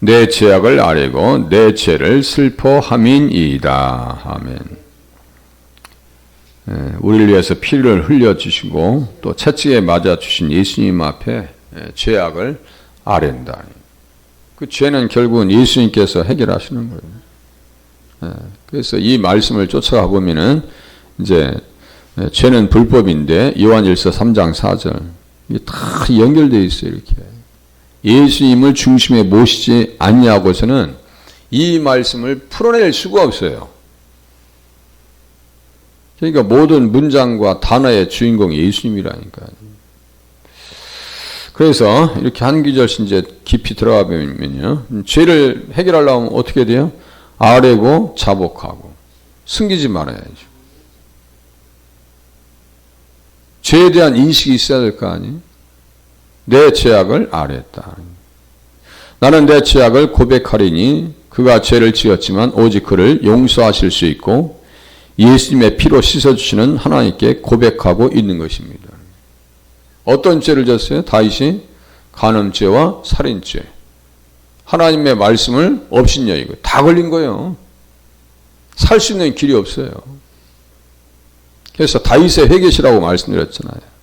내 죄악을 아뢰고 내 죄를 슬퍼함이니이다. 아멘. 예, 우리를 위해서 피를 흘려 주시고 또 채찍에 맞아 주신 예수님 앞에 예, 죄악을 아랜다. 그 죄는 결국은 예수님께서 해결하시는 거예요. 예, 그래서 이 말씀을 쫓아가 보면은 이제 예, 죄는 불법인데 요한일서 3장 4절 이게 다 연결되어 있어요 이렇게 예수님을 중심에 모시지 않냐고서는 이 말씀을 풀어낼 수가 없어요. 그러니까 모든 문장과 단어의 주인공이 예수님이라니까요. 그래서 이렇게 한 구절씩 이제 깊이 들어가 보면요. 죄를 해결하려면 어떻게 돼요? 아뢰고 자복하고 숨기지 말아야죠. 죄에 대한 인식이 있어야 될 거 아니에요? 내 죄악을 아뢰었다. 나는 내 죄악을 고백하리니 그가 죄를 지었지만 오직 그를 용서하실 수 있고 예수님의 피로 씻어주시는 하나님께 고백하고 있는 것입니다. 어떤 죄를 졌어요? 다윗이 간음죄와 살인죄. 하나님의 말씀을 업신여기고 다 걸린 거예요. 살 수 있는 길이 없어요. 그래서 다윗의 회개시라고 말씀드렸잖아요.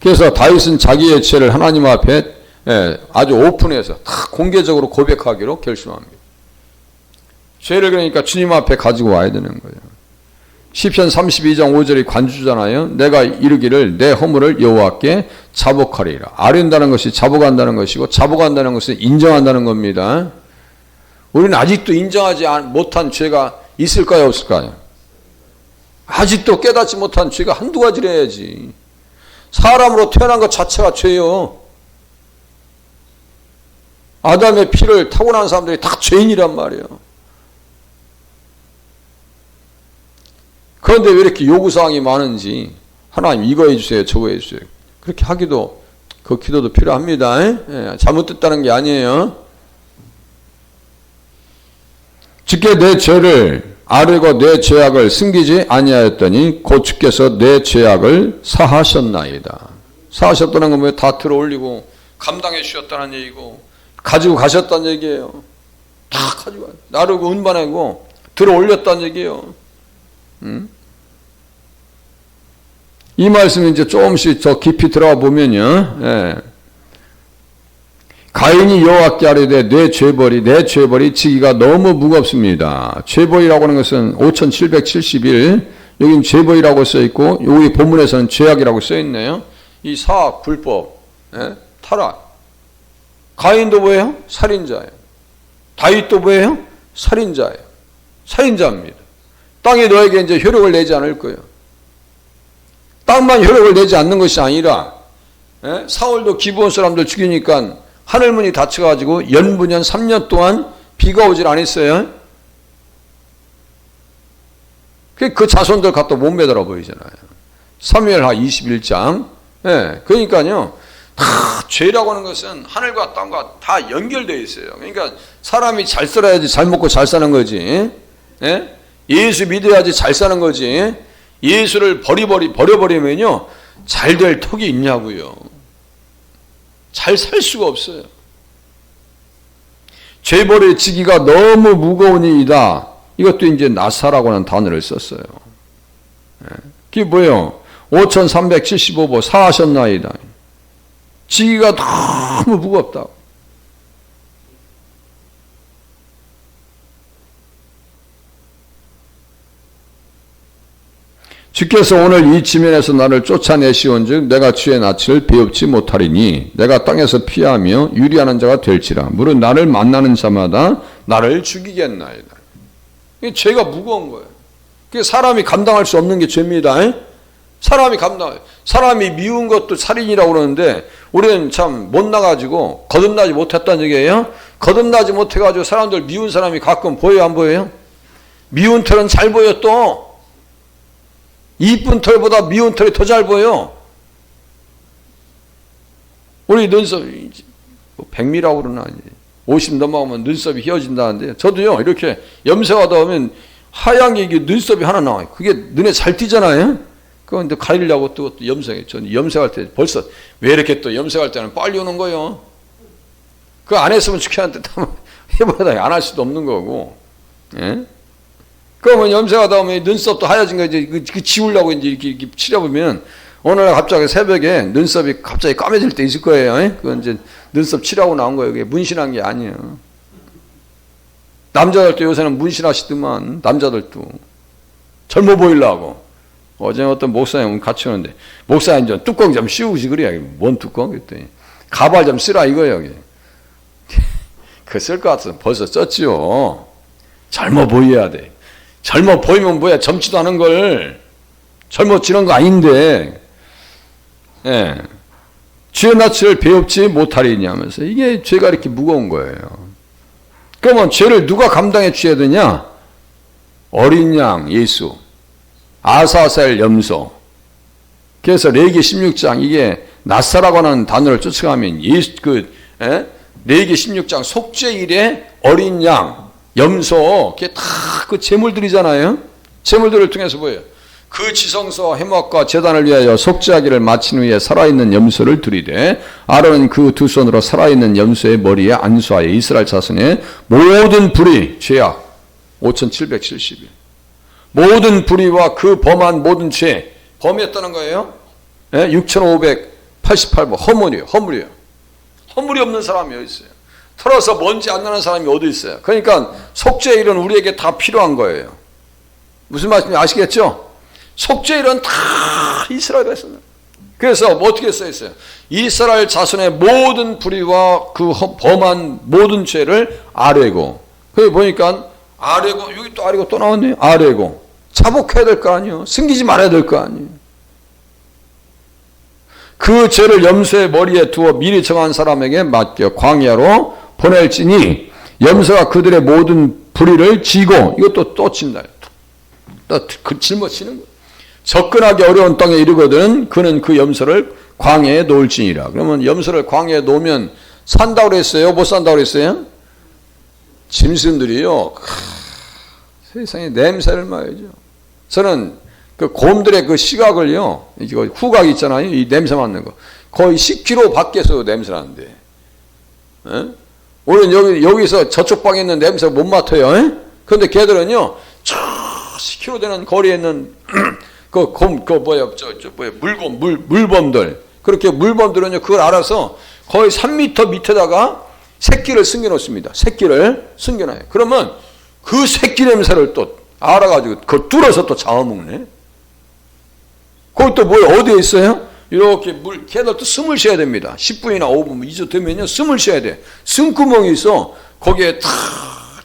그래서 다윗은 자기의 죄를 하나님 앞에 예, 아주 오픈해서 다 공개적으로 고백하기로 결심합니다. 죄를 그러니까 주님 앞에 가지고 와야 되는 거예요. 시편 32장 5절이 관주잖아요. 내가 이르기를 내 허물을 여호와께 자복하리라. 아른다는 것이 자복한다는 것이고 자복한다는 것은 인정한다는 겁니다. 우리는 아직도 인정하지 못한 죄가 있을까요, 없을까요? 아직도 깨닫지 못한 죄가 한두 가지래야지. 사람으로 태어난 것 자체가 죄요. 아담의 피를 타고난 사람들이 다 죄인이란 말이에요. 그런데 왜 이렇게 요구사항이 많은지 하나님 이거 해주세요 저거 해주세요 그렇게 하기도 그 기도도 필요합니다 예, 잘못됐다는 게 아니에요 주께 내 죄를 아뢰고 내 죄악을 숨기지 아니하였더니 곧 주께서 내 죄악을 사하셨나이다 사하셨다는 건 왜다 들어올리고 감당해 주셨다는 얘기고 가지고 가셨다는 얘기예요 다 가지고 나르고 운반하고 들어올렸다는 얘기예요 음? 이 말씀이 이제 조금씩 더 깊이 들어가 보면요. 예. 가인이 여호와께 아뢰되 내 죄벌이 내 죄벌이 지기가 너무 무겁습니다. 죄벌이라고 하는 것은 5771 여기 죄벌이라고 써 있고 여기 본문에서는 죄악이라고 써 있네요. 이 사악 불법 예? 타락 가인도 뭐예요? 살인자예요. 다윗도 뭐예요? 살인자예요. 살인자입니다. 땅이 너에게 이제 효력을 내지 않을 거예요. 땅만 효력을 내지 않는 것이 아니라 예? 사울도 기부원 사람들 죽이니까 하늘문이 닫혀가지고 연분연 3년 동안 비가 오질 않았어요. 그 자손들 갖다 못 매달아 보이잖아요. 3무엘하 21장. 예, 그러니까요. 다 죄라고 하는 것은 하늘과 땅과 다 연결되어 있어요. 그러니까 사람이 잘 살아야지 잘 먹고 잘 사는 거지. 예? 예수 믿어야지 잘 사는 거지. 예수를 버리버리 버려버리면요 잘 될 턱이 있냐고요. 잘 살 수가 없어요. 죄벌의 지기가 너무 무거우니이다. 이것도 이제 나사라고 하는 단어를 썼어요. 예. 그게 뭐예요? 5375보 사하셨나이다. 지기가 너무 무겁다고. 주께서 오늘 이 지면에서 나를 쫓아내시온즉 내가 주의 낯을 배웁지 못하리니 내가 땅에서 피하며 유리하는 자가 될지라 물은 나를 만나는 자마다 나를 죽이겠나이다. 이게 죄가 무거운 거예요. 그게 사람이 감당할 수 없는 게 죄입니다. 사람이 감당, 사람이 미운 것도 살인이라고 그러는데 우리는 참 못 나가지고 거듭나지 못했다는 얘기예요. 거듭나지 못해가지고 사람들 미운 사람이 가끔 보여요, 안 보여요? 미운 털은 잘 보여 또. 이쁜 털보다 미운 털이 더 잘 보여. 우리 눈썹이 뭐 백미라고 그러나 50 넘어가면 눈썹이 휘어진다는데 저도요 이렇게 염색하다 보면 하얀 게 눈썹이 하나 나와요. 그게 눈에 잘 띄잖아요. 그런데 가리려고 또, 또 염색해. 저는 염색할 때 벌써 왜 이렇게 또 염색할 때는 빨리 오는 거예요. 그 안 했으면 죽겠는데 해봐야 안 할 수도 없는 거고. 예? 그러면 염색하다 보면 눈썹도 하얘진 거 이제 그, 그 지우려고 이제 이렇게, 이렇게 칠해보면 어느 날 갑자기 새벽에 눈썹이 갑자기 까매질 때 있을 거예요. 예? 그건 이제 눈썹 칠하고 나온 거예요. 그게 문신한 게 아니에요. 남자들도 요새는 문신하시더만 남자들도 젊어 보이려고 어제 어떤 목사님 같이 오는데 목사님 좀 뚜껑 좀 씌우지 그래야 뭔 뚜껑 그랬더니 가발 좀 쓰라 이거예요. 그쓸 것 같아서 벌써 썼지요. 젊어 보여야 돼. 젊어 보이면 뭐야 젊지도 않은 걸 젊어지는 거 아닌데 예. 죄 낯을 배웁지 못하리냐면서 이게 죄가 이렇게 무거운 거예요. 그러면 죄를 누가 감당해 주셔야 되냐? 어린 양 예수, 아사셀 염소. 그래서 레기 16장 이게 낫사라고 하는 단어를 쫓아가면 예수 그 에? 레기 16장 속죄일에 어린 양, 염소, 그게 다그 제물들이잖아요. 제물들을 통해서 뭐예요? 그 지성소 해막과 재단을 위하여 속죄하기를 마친 후에 살아있는 염소를 드리되 아론은 그 두 손으로 살아있는 염소의 머리에 안수하여 이스라엘 자손의 모든 불의 죄악 5770일 모든 불의와 그 범한 모든 죄 범했다는 거예요. 예? 6588번 허물이에요. 허물이에요. 허물이 없는 사람이 어디 있어요? 털어서 먼지 안 나는 사람이 어디 있어요? 그러니까 속죄일은 우리에게 다 필요한 거예요. 무슨 말씀인지 아시겠죠? 속죄일은 다 이스라엘에 했어요. 그래서 뭐 어떻게 써 있어요? 이스라엘 자손의 모든 불의와 그 범한 모든 죄를 아뢰고. 거기 보니까 아뢰고 여기 또 아뢰고 또 나왔네요. 아뢰고 자복해야 될 거 아니에요. 숨기지 말아야 될 거 아니에요. 그 죄를 염소의 머리에 두어 미리 정한 사람에게 맡겨 광야로 보낼지니 염소가 그들의 모든 불의를 지고 이것도 또 친다. 또그 짊어지는 거예요. 접근하기 어려운 땅에 이르거든 그는 그 염소를 광야에 놓을지니라. 그러면 염소를 광야에 놓으면 산다고 그랬어요? 못 산다고 그랬어요? 짐승들이요. 크, 세상에 냄새를 맡아죠 저는 그 곰들의 그 시각을요. 이거 후각 있잖아요. 이 냄새 맡는 거. 거의 10km 밖에서 냄새 나는데. 에? 우리는 여기, 여기서 저쪽 방에 있는 냄새 못 맡아요. 에? 그런데 걔들은요. 저 10km 되는 거리에 있는 그 곰, 그 뭐야, 저, 저 뭐야, 물곰, 물, 물범들. 그렇게 물범들은요, 그걸 알아서 거의 3m 밑에다가 새끼를 숨겨놓습니다. 새끼를 숨겨놔요. 그러면 그 새끼 냄새를 또 알아가지고 그걸 뚫어서 또 잡아먹네. 또 뭐야, 어디에 있어요? 이렇게 물, 걔들도 숨을 쉬어야 됩니다. 10분이나 5분, 2주 되면요, 숨을 쉬어야 돼. 숨구멍이 있어. 거기에 다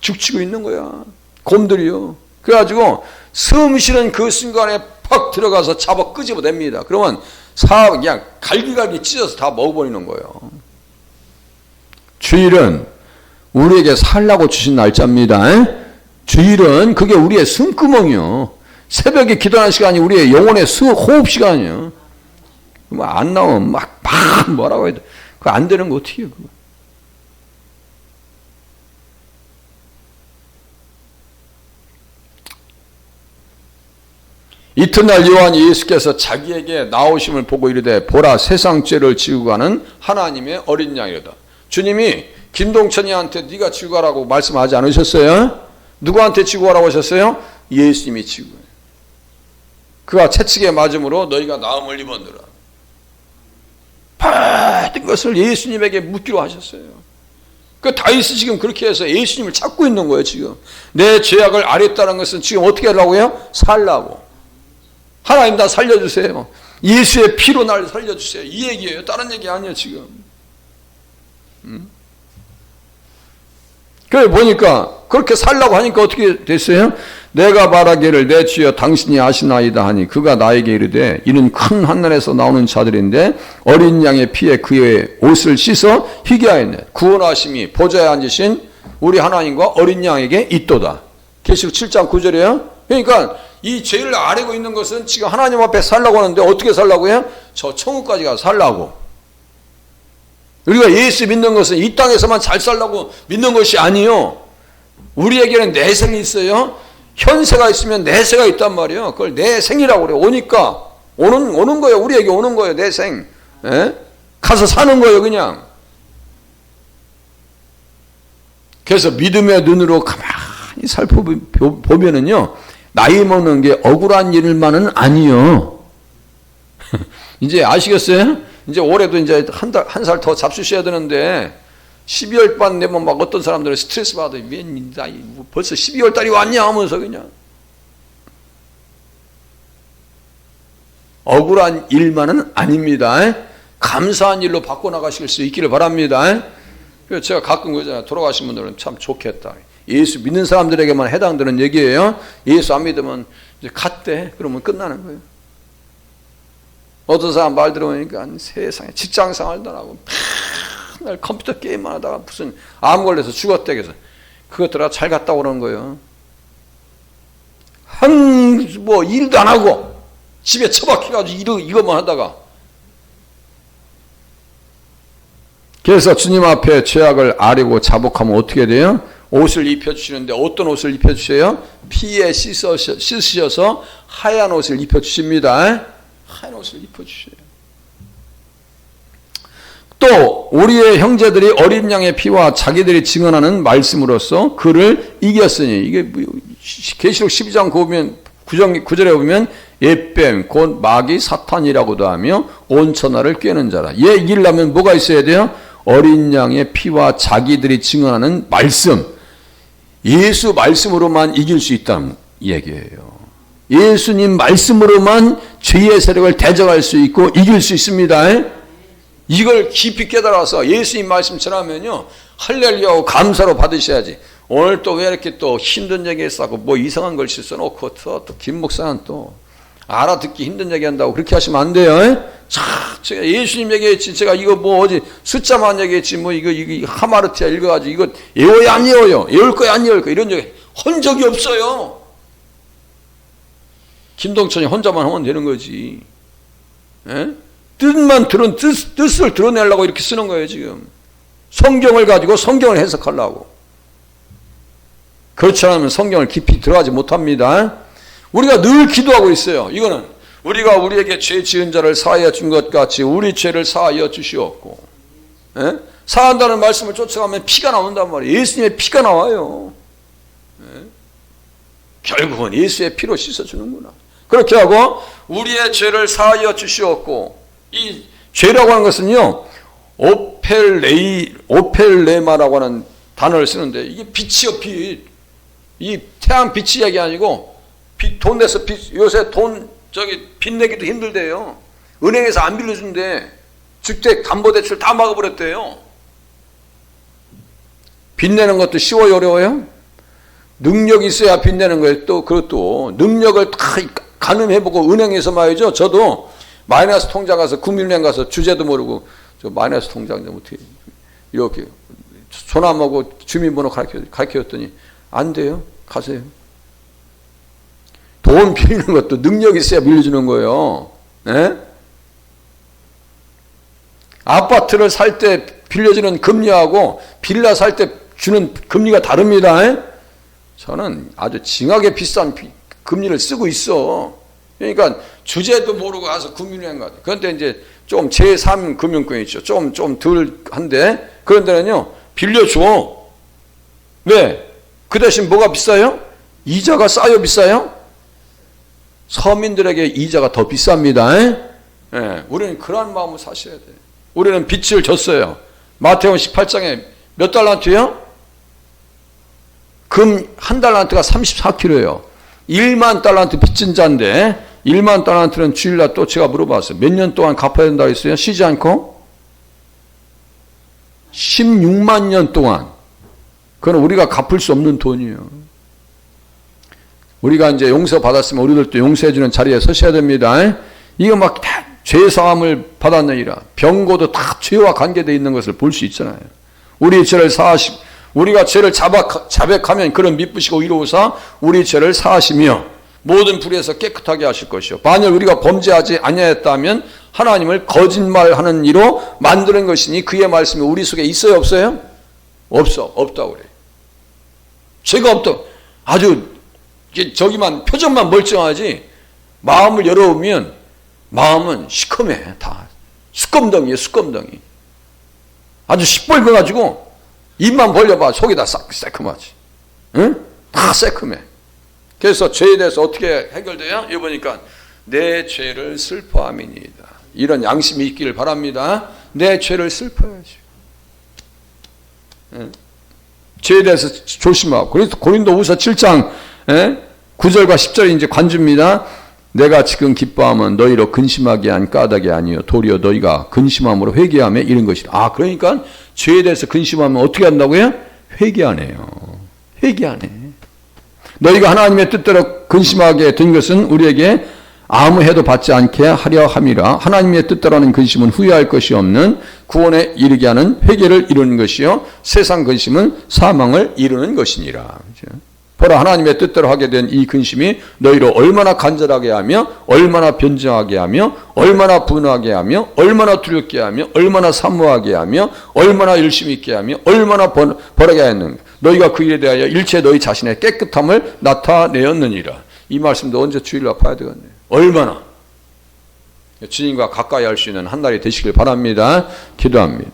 죽치고 있는 거야. 곰들이요. 그래가지고 숨 쉬는 그 순간에 팍 들어가서 잡아 끄집어냅니다. 그러면 사 그냥 갈기갈기 찢어서 다 먹어버리는 거예요. 주일은 우리에게 살라고 주신 날짜입니다. 주일은 그게 우리의 숨구멍이요. 새벽에 기도하는 시간이 우리의 영혼의 수, 호흡 시간이요. 뭐 안 나오면 막, 막 뭐라고 해도 그거 안 되는 거 어떻게 해요, 그거. 이튿날 요한이 예수께서 자기에게 나오심을 보고 이르되 보라 세상 죄를 지고 가는 하나님의 어린 양이로다. 주님이 김동천이한테 네가 지고 가라고 말씀하지 않으셨어요? 누구한테 지고 가라고 하셨어요? 예수님이 지고 가요. 그가 채찍에 맞음으로 너희가 나음을 입었느라. 모든 것을 예수님에게 묻기로 하셨어요. 그 다윗이 지금 그렇게 해서 예수님을 찾고 있는 거예요, 지금. 내 죄악을 아랬다는 것은 지금 어떻게 하려고 해요? 살라고. 하나님 나 살려주세요. 예수의 피로 날 살려주세요. 이 얘기예요. 다른 얘기 아니에요, 지금. 음? 그래 보니까 그렇게 살라고 하니까 어떻게 됐어요? 내가 말하기를 내 주여 당신이 아시나이다 하니 그가 나에게 이르되 이는 큰 한날에서 나오는 자들인데 어린 양의 피에 그의 옷을 씻어 희게 하였네. 구원하심이 보좌에 앉으신 우리 하나님과 어린 양에게 있도다. 계시록 7장 9절이에요. 그러니까 이 죄를 아뢰고 있는 것은 지금 하나님 앞에 살라고 하는데 어떻게 살라고 해요? 저 천국까지 가서 살라고. 우리가 예수 믿는 것은 이 땅에서만 잘 살라고 믿는 것이 아니요. 우리에게는 내생이 있어요. 현세가 있으면 내세가 있단 말이에요. 그걸 내생이라고 그래요. 오니까 오는 오는 거예요. 우리에게 오는 거예요. 내생. 에? 가서 사는 거예요, 그냥. 그래서 믿음의 눈으로 가만히 살펴보면은요, 나이 먹는 게 억울한 일만은 아니요. 이제 아시겠어요? 이제 올해도 이제 한 달, 한 살 더 잡수셔야 되는데, 12월 반 되면 막 어떤 사람들은 스트레스 받아. 웬, 나이, 뭐 벌써 12월 달이 왔냐 하면서 그냥. 억울한 일만은 아닙니다. 감사한 일로 바꿔나가실 수 있기를 바랍니다. 제가 가끔 그러잖아요. 돌아가신 분들은 참 좋겠다. 예수 믿는 사람들에게만 해당되는 얘기예요. 예수 안 믿으면 이제 갔대. 그러면 끝나는 거예요. 어떤 사람 말 들어보니까 세상에 직장 생활도 안 하고 맨날 컴퓨터 게임만 하다가 무슨 암 걸려서 죽었대. 그래서 그것들아 잘 갔다 오는 거예요. 한 뭐 일도 안 하고 집에 처박혀가지고 이러, 이것만 하다가 그래서 주님 앞에 죄악을 아리고 자복하면 어떻게 돼요? 옷을 입혀주시는데 어떤 옷을 입혀주세요? 피에 씻으셔서 하얀 옷을 입혀주십니다. 하얀 옷을 입혀주셔요. 또 우리의 형제들이 어린 양의 피와 자기들이 증언하는 말씀으로써 그를 이겼으니 이게 뭐, 계시록 12장 9면 9장 9절에 보면 예뱀 곧 마귀 사탄이라고도 하며 온 천하를 꿰는 자라. 얘 이기려면 뭐가 있어야 돼요? 어린 양의 피와 자기들이 증언하는 말씀. 예수 말씀으로만 이길 수 있다는 얘기예요. 예수님 말씀으로만 죄의 세력을 대적할 수 있고 이길 수 있습니다. 이걸 깊이 깨달아서 예수님 말씀 전하면요. 할렐루야 감사로 받으셔야지. 오늘 또 왜 이렇게 또 힘든 얘기 했다고 뭐 이상한 걸 또, 또김 목사는 또 알아듣기 힘든 얘기 한다고 그렇게 하시면 안 돼요. 자, 제가 예수님 얘기했지. 제가 이거 뭐 어디 숫자만 얘기했지. 뭐 이거, 이거 하마르티아 읽어가지고 이거 외워야 안 외워요. 외울 거야 안 외울 거야. 이런 얘기 한 적이 없어요. 김동천이 혼자만 하면 되는 거지. 에? 뜻만 들은 뜻, 뜻을 드러내려고 이렇게 쓰는 거예요 지금. 성경을 가지고 성경을 해석하려고. 그렇지 않으면 성경을 깊이 들어가지 못합니다. 우리가 늘 기도하고 있어요. 이거는 우리가 우리에게 죄 지은 자를 사하여 준 것 같이 우리 죄를 사하여 주시옵고 예? 사한다는 말씀을 쫓아가면 피가 나온단 말이에요. 예수님의 피가 나와요. 예? 결국은 예수의 피로 씻어주는구나. 그렇게 하고 우리의 죄를 사하여 주시옵고 이 죄라고 하는 것은요 오펠레이 오펠레마라고 하는 단어를 쓰는데 이게 빛이요 빛. 이 태양 빛이 얘기 아니고 빚, 돈 내서 빚, 요새 돈 저기 빚 내기도 힘들대요. 은행에서 안 빌려준대. 주택 담보대출 다 막아버렸대요. 빚 내는 것도 쉬워요, 어려워요? 능력이 있어야 빚 내는 거예요. 또 그것도 능력을 다 가늠해보고 은행에서 말이죠. 저도 마이너스 통장 가서 국민은행 가서 주제도 모르고 저 마이너스 통장 좀 어떻게 이렇게 소나무하고 주민번호 가르쳐 가르쳤더니 안 돼요. 가세요. 돈 빌리는 것도 능력 있어야 빌려주는 거예요. 네? 아파트를 살 때 빌려주는 금리하고 빌라 살 때 주는 금리가 다릅니다. 저는 아주 징하게 비싼 금리를 쓰고 있어. 그러니까 주제도 모르고 가서 금융은행 가죠. 그런데 이제 좀 제3 금융권 있죠. 좀, 좀 덜 한데, 그런 데는요, 빌려줘. 왜? 그 대신 뭐가 비싸요? 이자가 싸요, 비싸요? 서민들에게 이자가 더 비쌉니다. 예, 우리는 그러한 마음을 사셔야 돼요. 우리는 빚을 졌어요. 마태원 18장에 몇 달란트요? 금 한 달란트가 34kg예요. 1만 달란트 빚진 자인데 1만 달란트는 주일날 또 제가 물어봤어요. 몇 년 동안 갚아야 된다고 했어요? 쉬지 않고? 16만 년 동안. 그건 우리가 갚을 수 없는 돈이에요. 우리가 이제 용서 받았으면 우리들도 용서해주는 자리에 서셔야 됩니다. 이거 막 다 죄사함을 받았느니라. 병고도 다 죄와 관계되어 있는 것을 볼 수 있잖아요. 우리 죄를 사하시, 우리가 죄를 자백하면 그런 미쁘시고 이로우사 우리 죄를 사하시며 모든 불에서 깨끗하게 하실 것이요. 만약 우리가 범죄하지 아니하였다면 하나님을 거짓말하는 이로 만드는 것이니 그의 말씀이 우리 속에 있어요, 없어요? 없어, 없다 그래. 죄가 없다. 아주 저기만 표정만 멀쩡하지 마음을 열어보면 마음은 시커매 다 수검덩이에요, 수검덩이. 아주 시뻘거가지고 입만 벌려봐 속이 다 싹 새콤하지. 응? 다 새콤해. 그래서 죄에 대해서 어떻게 해결돼요? 여기 보니까 내 죄를 슬퍼함이니이다. 이런 양심이 있기를 바랍니다. 내 죄를 슬퍼야지. 예? 죄에 대해서 조심하고. 그래서 고린도 후서 7장 예? 9절과 10절이 이제 관주입니다. 내가 지금 기뻐함은 너희로 근심하게 한 까닭이 아니요 도리어 너희가 근심함으로 회개하며 이런 것이다. 아 그러니까 죄에 대해서 근심하면 어떻게 한다고요? 회개하네요. 회개하네. 너희가 하나님의 뜻대로 근심하게 된 것은 우리에게 아무 해도 받지 않게 하려 함이라. 하나님의 뜻대로는 근심은 후회할 것이 없는 구원에 이르게 하는 회개를 이루는 것이요. 세상 근심은 사망을 이루는 것이니라. 보라 하나님의 뜻대로 하게 된 이 근심이 너희로 얼마나 간절하게 하며 얼마나 변정하게 하며 얼마나 분하게 하며 얼마나 두렵게 하며 얼마나 사모하게 하며 얼마나 열심히 있게 하며 얼마나 번, 벌하게 하였는가 너희가 그 일에 대하여 일체 너희 자신의 깨끗함을 나타내었느니라. 이 말씀도 언제 주일 날 봐야 되겠네요 얼마나? 주님과 가까이 할 수 있는 한 날이 되시길 바랍니다. 기도합니다